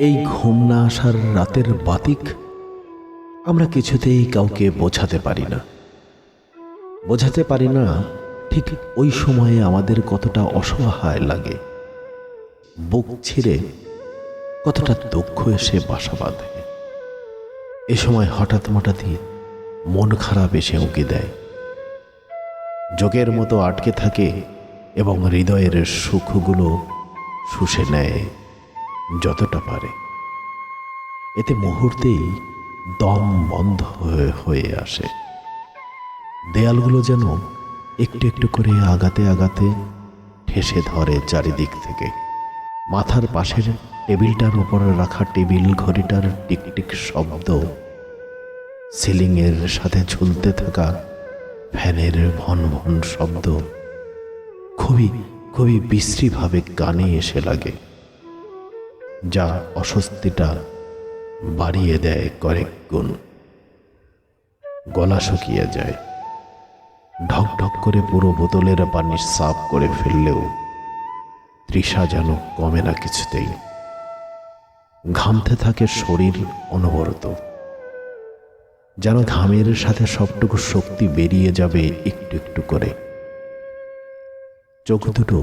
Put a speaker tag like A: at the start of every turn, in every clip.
A: এই ঘুম না আসার রাতের বাতিক আমরা কিছুতেই কাউকে বোঝাতে পারি না। বোঝাতে পারি না ঠিক ওই সময়ে আমাদের কতটা অসহায় লাগে। বুক ছিঁড়ে কতটা দুঃখ এসে বাসা বাঁধে। এ সময় হঠাৎ হঠাৎই মন খারাপ এসে উঁকি দেয়। যোগের মতো আটকে থাকে এবং হৃদয়ের সুখগুলো শুষে নেয়। যতটা পারে। এতে মুহূর্তেই দম বন্ধ হয়ে হয়ে আসে। দেয়ালগুলো যেন একটু একটু করে আগাতে আগাতে ঠেসে ধরে চারিদিক থেকে। মাথার পাশের টেবিলটার উপরে রাখা টেবিল ঘড়িটার টিকটিক শব্দ, সিলিংয়ের সাথে ঝুলতে থাকা ফ্যানের ভন ভন শব্দ, খুবই খুবই বিশ্রীভাবে কানে এসে লাগে। যা অস্বস্তিটা বাড়িয়ে দেয় কয়েক গুণ। গলা শুকিয়ে যায়। ঢক ঢক করে পুরো বোতলের পানি সাফ করে ফেললেও তৃষা যেন কমে না কিছুতেই। ঘামতে থাকে শরীর অনবরত। যেন ঘামের সাথে সবটুকু শক্তি বেরিয়ে যাবে একটু একটু করে। চোখ দুটো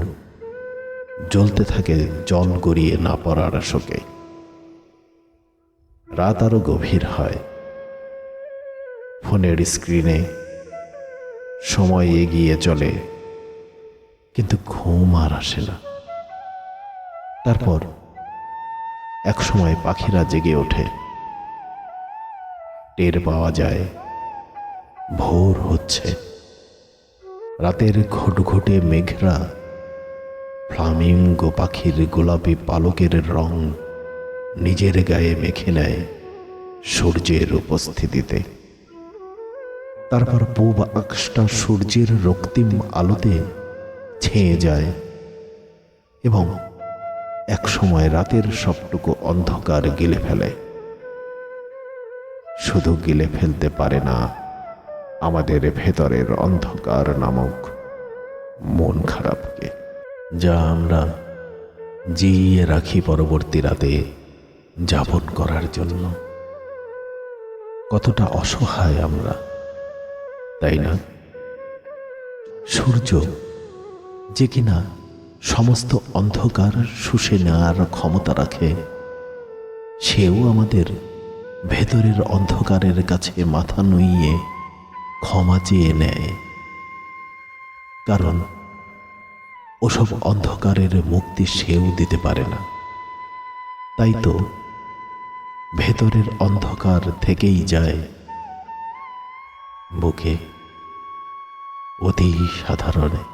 A: জ্বলতে থাকে জল গড়িয়ে না পড়ার শোকে রাত আরও গভীর হয়। ফোনের স্ক্রিনে সময় এগিয়ে চলে, কিন্তু ঘুম আর আসে না। তারপর এক সময় পাখিরা জেগে ওঠে। টের পাওয়া যায়, ভোর হচ্ছে। রাতের ঘটঘটে মেঘরা ফ্লামিঙ্গো পাখির গোলাপি পালকের রং নিজের গায়ে মেখে নেয় সূর্যের উপস্থিতিতে। তারপর পূব আকাশটা সূর্যের রক্তিম আলোতে ছেয়ে যায় এবং এক সময় রাতের সবটুকু অন্ধকার গিলে ফেলে। শুধু গিলে ফেলতে পারে না, আমাদের ভেতরের অন্ধকার নামক মন খারাপকে। যা আমরা জিইয়ে রাখি পরবর্তী রাতে যাপন করার জন্য। কতটা অসহায় আমরা, তাই না? সূর্য যে কিনা সমস্ত অন্ধকার শুষে নেওয়ার ক্ষমতা রাখে, সেও আমাদের ভেতরের অন্ধকারের কাছে মাথা নুইয়ে ক্ষমা চেয়ে নেয়। কারণ ওসব অন্ধকারের মুক্তি সেও দিতে পারে না। তাই তো ভেতরের অন্ধকার থেকেই যায়। বুকে অতি সাধারণে